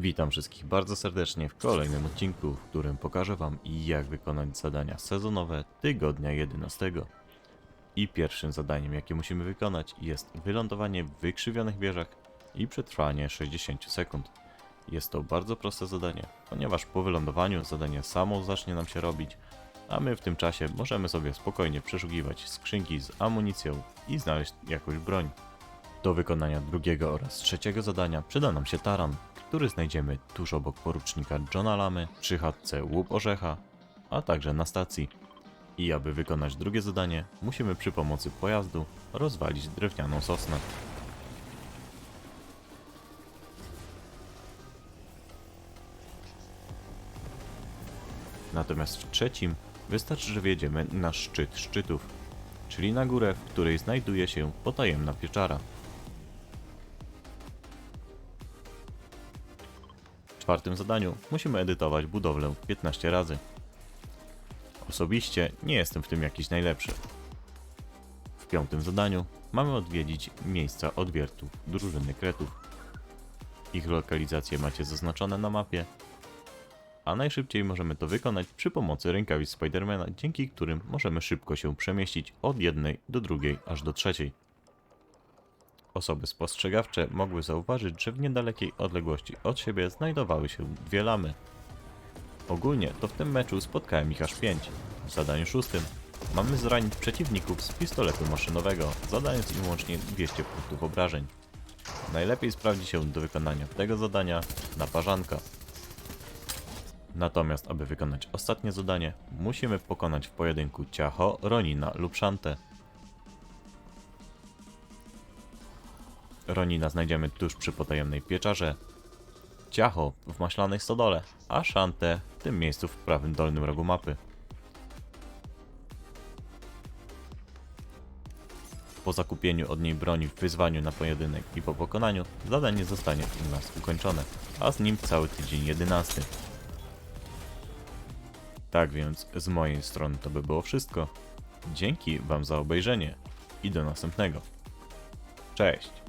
Witam wszystkich bardzo serdecznie w kolejnym odcinku, w którym pokażę Wam jak wykonać zadania sezonowe tygodnia 11. I pierwszym zadaniem jakie musimy wykonać jest wylądowanie w wykrzywionych wieżach i przetrwanie 60 sekund. Jest to bardzo proste zadanie, ponieważ po wylądowaniu zadanie samo zacznie nam się robić, a my w tym czasie możemy sobie spokojnie przeszukiwać skrzynki z amunicją i znaleźć jakąś broń. Do wykonania drugiego oraz trzeciego zadania przyda nam się taran, który znajdziemy tuż obok porucznika Johna Lamy, przy chatce Łup Orzecha, a także na stacji. I aby wykonać drugie zadanie, musimy przy pomocy pojazdu rozwalić drewnianą sosnę. Natomiast w trzecim wystarczy, że wjedziemy na szczyt szczytów, czyli na górę, w której znajduje się potajemna pieczara. W czwartym zadaniu musimy edytować budowlę 15 razy. Osobiście nie jestem w tym jakiś najlepszy. W piątym zadaniu mamy odwiedzić miejsca odwiertu drużyny kretów. Ich lokalizacje macie zaznaczone na mapie, a najszybciej możemy to wykonać przy pomocy rękawic Spidermana, dzięki którym możemy szybko się przemieścić od jednej do drugiej aż do trzeciej. Osoby spostrzegawcze mogły zauważyć, że w niedalekiej odległości od siebie znajdowały się dwie lamy. Ogólnie to w tym meczu spotkałem ich aż pięć. W zadaniu szóstym mamy zranić przeciwników z pistoletu maszynowego, zadając im łącznie 200 punktów obrażeń. Najlepiej sprawdzi się do wykonania tego zadania naparzanka. Natomiast aby wykonać ostatnie zadanie, musimy pokonać w pojedynku Ciacho, Ronina lub Szantę. Ronina znajdziemy tuż przy potajemnej pieczarze, Ciacho w maślanej stodole, a Szantę w tym miejscu w prawym dolnym rogu mapy. Po zakupieniu od niej broni w wyzwaniu na pojedynek i po pokonaniu, zadanie zostanie u nas ukończone, a z nim cały tydzień 11. Tak więc z mojej strony to by było wszystko. Dzięki Wam za obejrzenie i do następnego. Cześć!